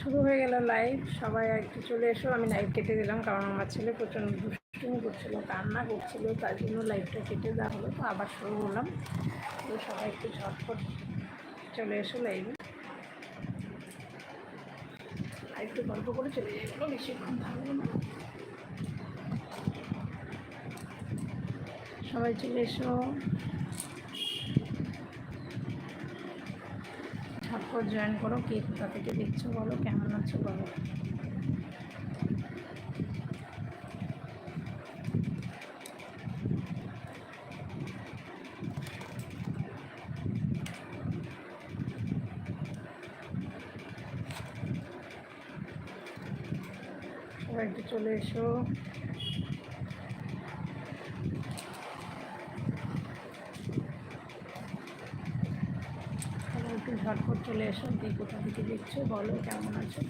শুরু হয়ে গেল লাইভ সবাই একটু চলে এসো। আমি লাইভ কেটে দিলাম কারণ আমার ছেলে প্রচণ্ড দুষ্টুমি করছিল, কান্না করছিল, তার জন্য লাইভটা কেটে দেওয়া হলো। তো আবার শুরু হলাম। তো সবাই একটু ঝটপট চলে এসো লাইভে একটু গল্প করে চলে যাই। বলো বেশিক্ষণ থাকব না। সবাই চলে এসো। ঝটপট জয়েন করো কে কোথা থেকে দেখছ বলো কেমন আছো বলো। চলে এসো সবাই একটু ঝটপট চলে এসো কে কোথা থেকে দেখছ, বলো কেমন আছো।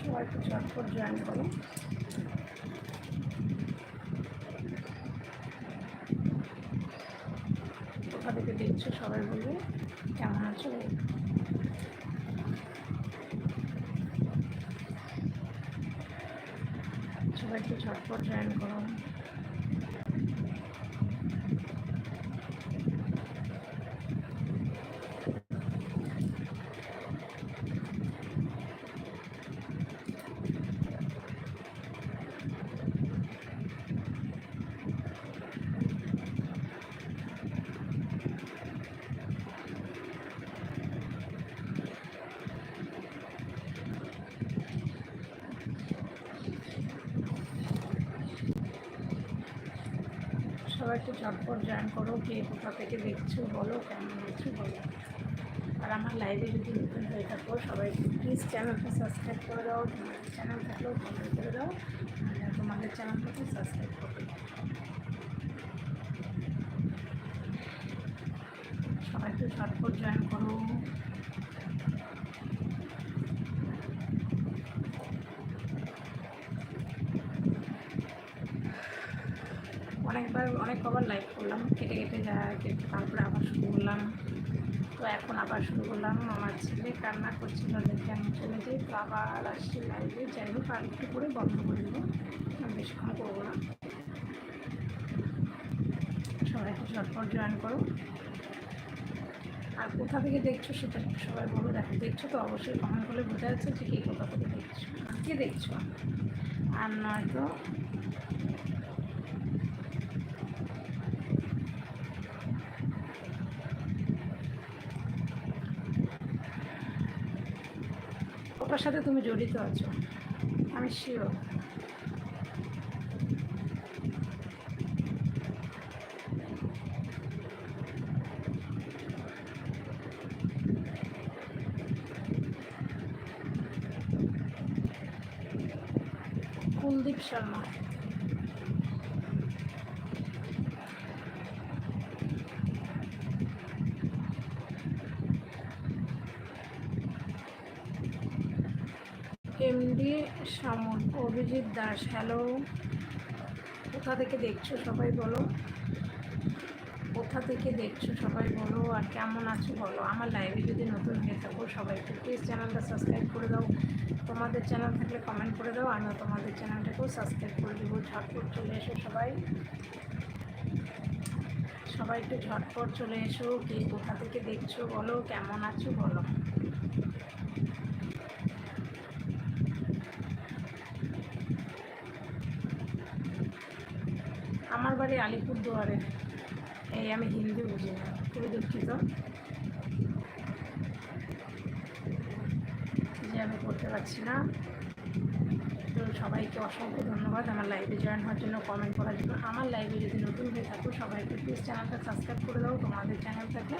সবাই একটু ঝটপট জয়েন করো। কোথা থেকে দেখছ সবাই বলবে, কেমন আছো বলো। সবাই একটু ঝটপট জয়েন করো সবাই একটু চটপট জয়েন করো, কে কোথা থেকে দেখছ, বলো, কেমন দেখছ, বলো। আর আমার লাইভে যদি নতুন হয়ে থাকো, সবাই প্লিজ চ্যানেলটা সাবস্ক্রাইব করে দাও, তোমাদের চ্যানেল থাকলেও ফলো করে দাও, আর তোমাদের চ্যানেলটাকে সাবস্ক্রাইব করে। দাও সবাই একটু চটপট জয়েন করো অনেকবার অনেক কবার লাইভ করলাম কেটে কেটে যায় কেটে তারপরে আবার শুরু করলাম তো এখন আবার শুরু করলাম আমার কান্না করছিল আমি চলে যাই তো আবার আসছি লাইভে যাই হোক আর একটু করে বন্ধ করে দেবো বেশিক্ষণ করব না সবাই একটু ঝটপট জয়েন করো আর কোথা থেকে দেখছ সেটা সবাই বলো দেখো দেখছ তো অবশ্যই কমেন্ট করলে বোঝা যাচ্ছে যে কে কোথা থেকে দেখছ কে দেখছ আর নয়তো ওটার সাথে তুমি জড়িত আছো আমি শিওর কুলদীপ শর্মা। দাস হ্যালো কোথা থেকে দেখছ সবাই বলো? কোথা থেকে দেখছ সবাই বলো? আর কেমন আছো বলো? আমার লাইভে যদি নতুন হয়ে থাকো সবাই একটু প্লিজ চ্যানেলটা সাবস্ক্রাইব করে দাও। তোমাদের চ্যানেল থাকলে কমেন্ট করে দাও, আমিও তোমাদের চ্যানেলটাকেও সাবস্ক্রাইব করে দেবো। ঝটপট চলে এসো সবাই। সবাই একটু ঝটপট চলে এসো। কে কোথা থেকে দেখছ বলো? কেমন আছো বলো? আমার বাড়ি আলিপুরদুয়ারে এই আমি হিন্দি বুঝি না, খুবই দুঃখিত। যে আমি করতে পারছি না। তো সবাইকে অসংখ্য ধন্যবাদ আমার লাইভে জয়েন হওয়ার জন্য কমেন্ট করার জন্য। আমার লাইভে যদি নতুন হয়ে থাকো, সবাইকে প্লিজ চ্যানেলটা সাবস্ক্রাইব করে দাও। তোমাদের চ্যানেল থাকলে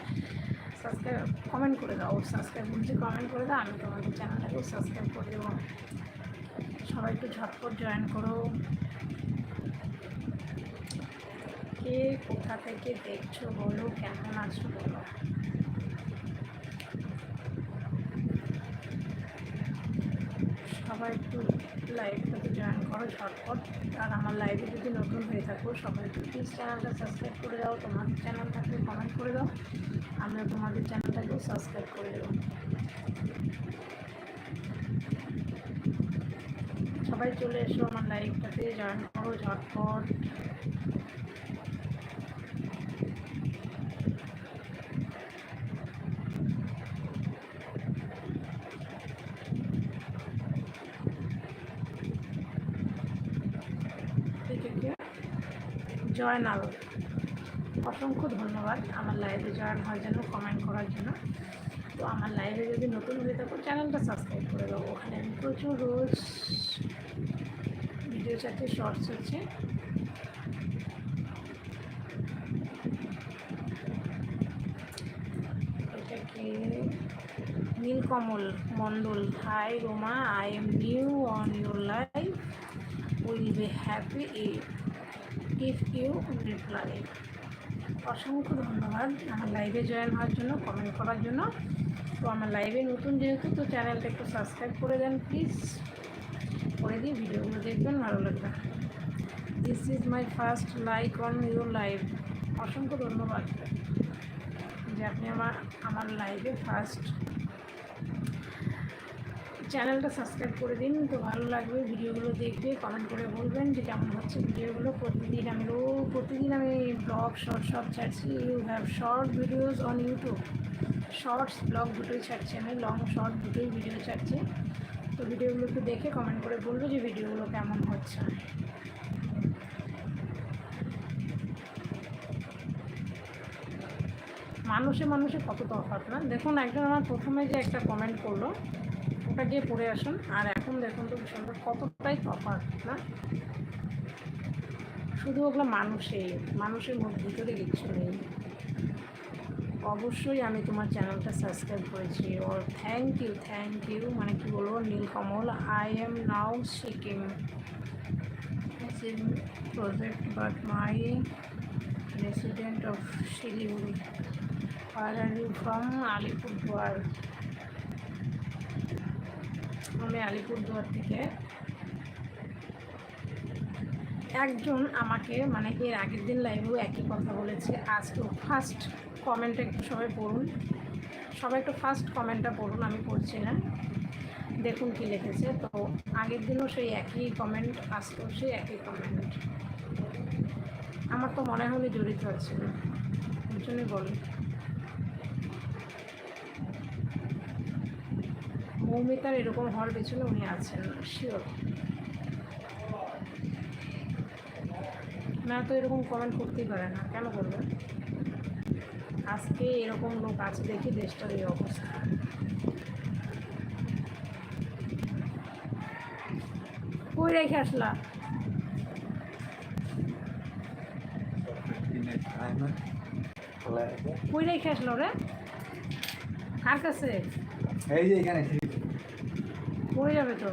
সাবস্ক্রাইব কমেন্ট করে দাও। সাবস্ক্রাইব বলছি কমেন্ট করে দাও, আমি তোমাদের চ্যানেলটাকেও সাবস্ক্রাইব করে দেবো। সবাই একটু ঝটপট জয়েন করো। কে কোথা থেকে দেখছ বলো, কেমন আছো বলো। সবাই একটু লাইভটাতে জয়েন করো ঝটপট। আর আমার লাইভে যদি নতুন হয়ে থাকো, সবাই একটু প্লিজ চ্যানেলটা সাবস্ক্রাইব করে দাও তোমাদের চ্যানেল থাকলে কমেন্ট করে দাও, আমিও তোমাদের চ্যানেলটাকেও সাবস্ক্রাইব করে দেবো। সবাই চলে এসো আমার লাইভটাতে জয়েন করো ঝটপট থেকে জয়নাল অসংখ্য ধন্যবাদ আমার লাইভে জয়েন হওয়ার জন্য কমেন্ট করার জন্য। তো আমার লাইভে যদি নতুন হয়ে থাকো চ্যানেলটা সাবস্ক্রাইব করে দেবো ওখানে আমি প্রচুর রোজ ভিডিও চারটে শর্টস হচ্ছে Nilkamal Mondal. Hi Roma I am new on your life will be happy if you reply অসংখ্য ধন্যবাদ। আমার লাইভে জয়েন হওয়ার জন্য কমেন্ট করার জন্য। তো আমার লাইভে নতুন যেহেতু, তো চ্যানেলটা একটু সাবস্ক্রাইব করে দেন প্লিজ করে দিয়ে ভিডিওগুলো দেখবেন, ভালো লাগবে। This is my first like on your live অসংখ্য ধন্যবাদ। যে আপনি আমার আমার লাইভে ফার্স্ট চ্যানেলটা সাবস্ক্রাইব করে দিন, তো ভালো লাগবে ভিডিওগুলো দেখবে কমেন্ট করে বলবেন যে কেমন হচ্ছে ভিডিওগুলো। প্রতিদিন আমি রো, প্রতিদিন আমি ব্লগ শর্ট সব ছাড়ছি। You have short videos on YouTube shorts blog দুটোই ছাড়ছি আমি লং শর্ট দুটোই ভিডিও ছাড়ছি। তো ভিডিওগুলো একটু দেখে কমেন্ট করে বলবে যে ভিডিওগুলো কেমন হচ্ছে। মানুষে মানুষে কত তফাৎ, না? দেখুন, একজন আমার প্রথমে যে একটা কমেন্ট করল ওটা গিয়ে পড়ে আসুন। আর এখন দেখুন তো বিষয়টা কতটাই তফাৎ না? শুধু ওগুলো মানুষে, মানুষের ভিতরে কিছু নেই। অবশ্যই আমি তোমার চ্যানেলটা সাবস্ক্রাইব করেছি। ওর থ্যাংক ইউ থ্যাংক ইউ মানে কি বলব, Nilkamal. I am now Sikkim project but my resident of Siliguri are from Alipurduar আমি আলিপুরদুয়ার থেকে একজন আমাকে মানে এর আগের দিন লাইভেও একই কথা বলেছে। আজকে ফার্স্ট কমেন্টটা একটু সবাই পড়ুন। সবাই একটু ফার্স্ট কমেন্টটা পড়ুন, আমি পড়ছি না। দেখুন কি লিখেছে। তো আগের দিনও সেই একই কমেন্ট আজকেও সেই একই কমেন্ট আমার তো মনে হলে জড়িত আছে ওই জন্যই বলি মৌমিতার এরকম হওয়ার পেছনে উনি আছেন শিওর না তো এরকম কমেন্ট করতেই পারে না, কেন করবে আজকে এরকম লোক আছে দেখি দেশটার এই অবস্থা। কই রেখে আসলা? কই রেখে আসলো রে? কার কাছে? এই যে এখানে পড়ে যাবে তো।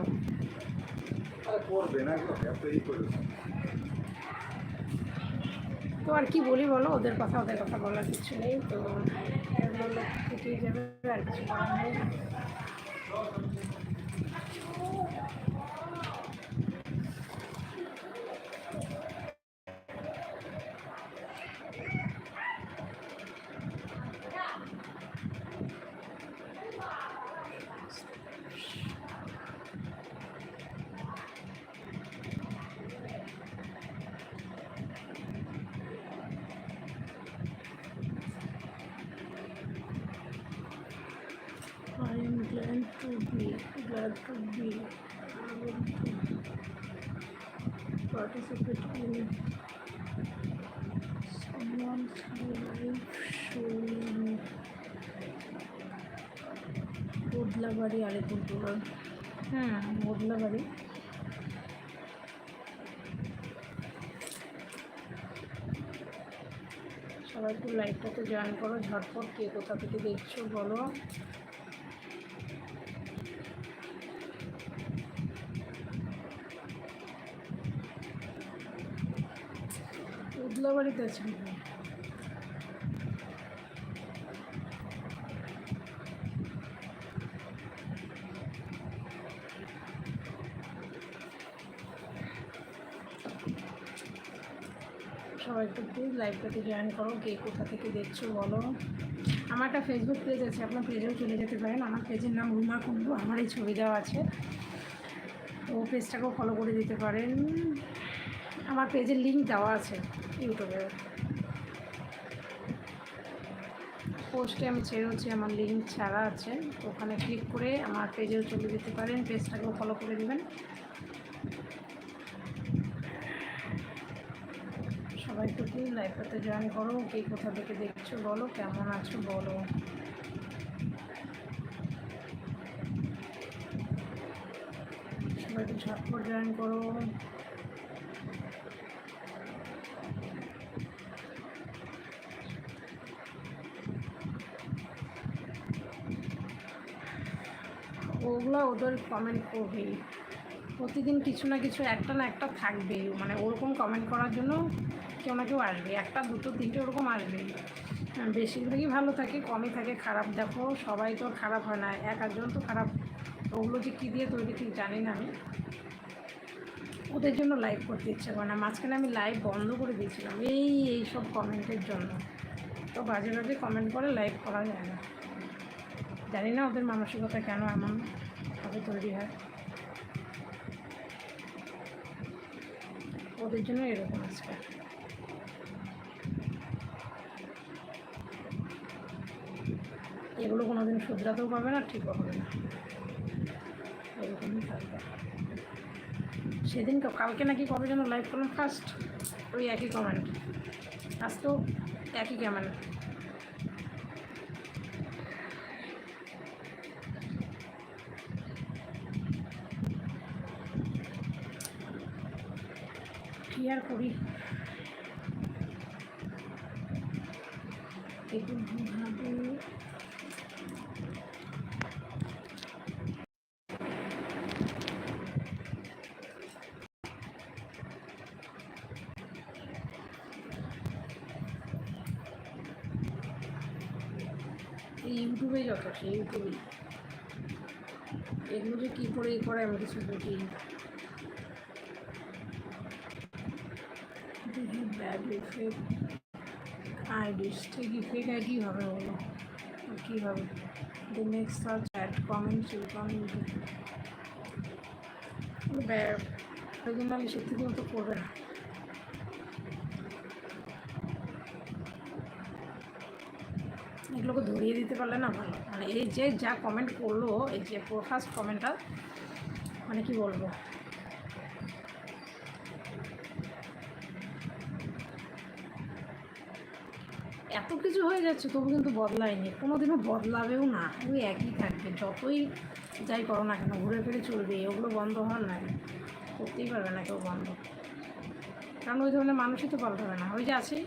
করবে না করবে তো আর কি বলি বলো ওদের কথা ওদের কথা বলার কিছু নেই তো লোক থেকেই যাবে আর কিছু করার নেই I am glad to to participate in someone's life showing বদলাবাড়ি Alipurduar হ্যাঁ বদলাবাড়ি সবাই একটু জয়েন করো, ঝটপট কে কোথা থেকে দেখছ বলো। বাড়িতে আছেন। সবাই একটু লাইভটাতে জয়েন করো, কে কোথা থেকে দেখছ বলো। আমার একটা ফেসবুক পেজ আছে, আপনার পেজেও চলে যেতে পারেন। আমার পেজের নাম রুমা কুন্ডু আমার এই ছবি দেওয়া আছে। ও পেজটাকেও ফলো করে দিতে পারেন। আমার পেজের লিঙ্ক দেওয়া আছে। ইউটিউবে পোস্টে আমি ছেড়েওছি আমার লিঙ্ক ছাড়া আছে। ওখানে ক্লিক করে আমার পেজেও চলে যেতে পারেন পেজটাকেও ফলো করে দেবেন। সবাই একটু প্লিজ লাইভটাতে জয়েন করো, কে কোথা থেকে দেখছ বলো, কেমন আছো বলো। সবাই একটু ঝটপট জয়েন করো। ওগুলো ওদের কমেন্ট করবেই প্রতিদিন কিছু না কিছু একটা না একটা থাকবেই মানে ওরকম কমেন্ট করার জন্য কেউ না কেউ আসবে। একটা দুটো তিনটে ওরকম আসবেই হ্যাঁ, বেশিরভাগই ভালো থাকে কমই থাকে। খারাপ দেখো সবাই তো খারাপ হয় না। এক একজন তো খারাপ। ওগুলো যে কী দিয়ে তৈরি ঠিক জানি না আমি। ওদের জন্য লাইভ করতে ইচ্ছে করে না। মাঝখানে আমি লাইভ বন্ধ করে দিয়েছিলাম। এই এই সব কমেন্টের জন্য। তো বাজে বাজে কমেন্ট করে লাইভ করা যায় না। জানি না ওদের মানসিকতা কেন এমন ভাবে তৈরি হয়। ওদের জন্য এরকম আজকে। এগুলো কোনোদিন শুধরাতেও পাবে না, ঠিকও হবে না। এরকমই থাকবে। সেদিন তো কালকে নাকি কবে যেন লাইভ করলাম ফার্স্ট ওই একই কমেন্ট আজকেও একই কমেন্ট আর করি। এরকমভাবে এই ইউটিউবে যত সে ইউটিউবেই। এগুলো যে কী করে এ করে, আমি কিছু বুঝি দেখি আইডিস ঠিকই ফেক আইডি হবে বলো কী হবে the next search add comments you comment original এসব থেকেও তো করবে না। এগুলোকে ধরিয়ে দিতে পারলে না ভালো। মানে এই যে যা কমেন্ট করল, এই যে ফার্স্ট কমেন্টটা মানে কি বলব? এত কিছু হয়ে যাচ্ছে, তবু কিন্তু বদলায়নি। কোনো দিনও বদলাবেও না। ওই একই থাকবে। যতই যাই করো না কেন, ঘুরে ফিরে চলবে। ওগুলো বন্ধ হওয়ার না করতেই পারবে না কেউ বন্ধ। কারণ ওই ধরনের মানুষই তো পাল্টাবে না। ওই যে আছে,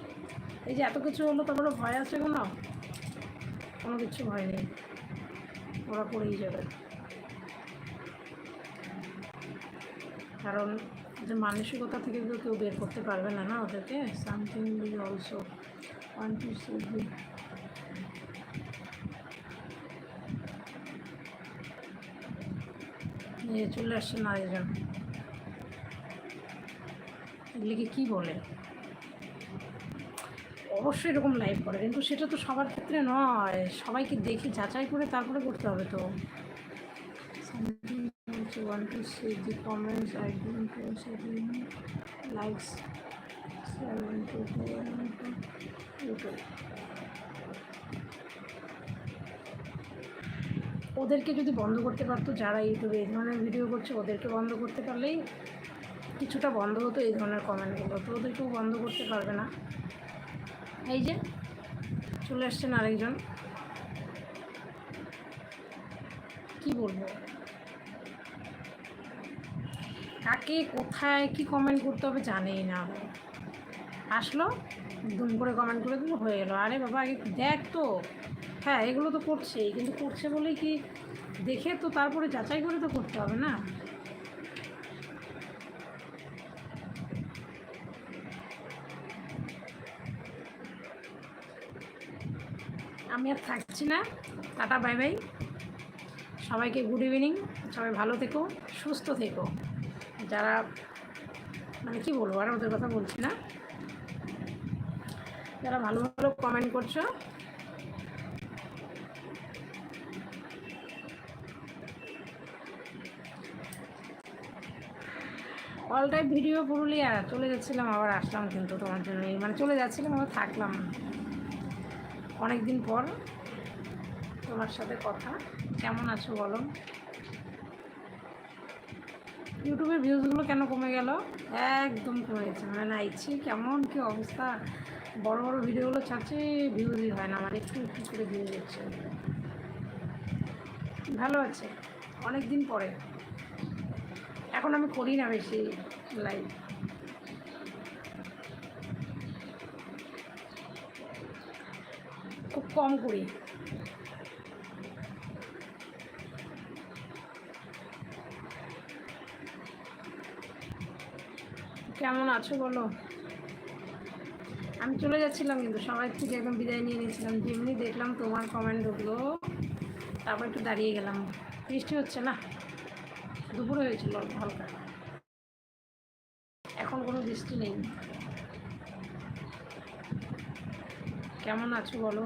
এই যে এত কিছু হলো তারপরে ভয় আছে কোনো? কোনো কিছু ভয় নেই। ওরা করেই যাবে। কারণ যে মানসিকতা থেকে কেউ বের করতে পারবে না না ওদেরকে? Something will also one two six নিয়ে চলে আসছে না একজন এগুলিকে কী বলে? অবশ্যই এরকম লাইভ করে কিন্তু সেটা তো সবার ক্ষেত্রে নয়। সবাইকে দেখে যাচাই করে তারপরে করতে হবে তো। One two see the comments I don't likes seven two YouTube ওদেরকে যদি বন্ধ করতে পারতো, যারা ইউটিউবে এই ধরনের ভিডিও করছে, ওদেরকে বন্ধ করতে পারলেই কিছুটা বন্ধ হতো এই ধরনের কমেন্টগুলো তো ওদেরকেও বন্ধ করতে পারবে না। এই যে, চলে আসছেন আরেকজন। কি বলব? কাকে, কোথায়, কি কমেন্ট করতে হবে জানেই না। আসলো? দুম করে কমেন্ট করে দিল, হয়ে গেলো। আরে বাবা আগে দেখ তো। হ্যাঁ এগুলো তো করছেই, কিন্তু করছে বলেই কি দেখে তো তারপরে যাচাই করে তো করতে হবে না। আমি আর থাকছি না। Tata, bye bye. সবাইকে গুড ইভিনিং সবাই ভালো থেকো, সুস্থ থেকো। যারা মানে কি বলব, আর ওদের কথা বলছি না। যারা ভালো ভালো কমেন্ট করছ। অল টাইম ভিডিও পুরুলিয়া, চলে যাচ্ছিলাম, আবার আসলাম কিন্তু তোমার জন্য। মানে চলে যাচ্ছিলাম, আবার থাকলাম। অনেক দিন পর তোমার সাথে কথা। কেমন আছো বলো? ইউটিউবের ভিউজগুলো কেন কমে গেল? একদম কমে গেছে। মানে না ইচ্ছে কেমন কি অবস্থা? বড় বড় ভিডিওগুলো ছাড়ছে ভিউজই হয় না আমার একটু একটু করে ভিউজ হচ্ছে ভালো আছে অনেক দিন পরে। এখন আমি করি না বেশি লাইভ খুব কম করি। কেমন আছো বলো? আমি চলে যাচ্ছিলাম কিন্তু সবাই থেকে একদম বিদায় নিয়ে নিয়েছিলাম। যেমনি দেখলাম তোমার কমেন্ট ঢুকলো, তারপর একটু দাঁড়িয়ে গেলাম। বৃষ্টি হচ্ছে না? দুপুরে হয়েছিল হালকা। এখন কোনো বৃষ্টি নেই। কেমন আছো বলো?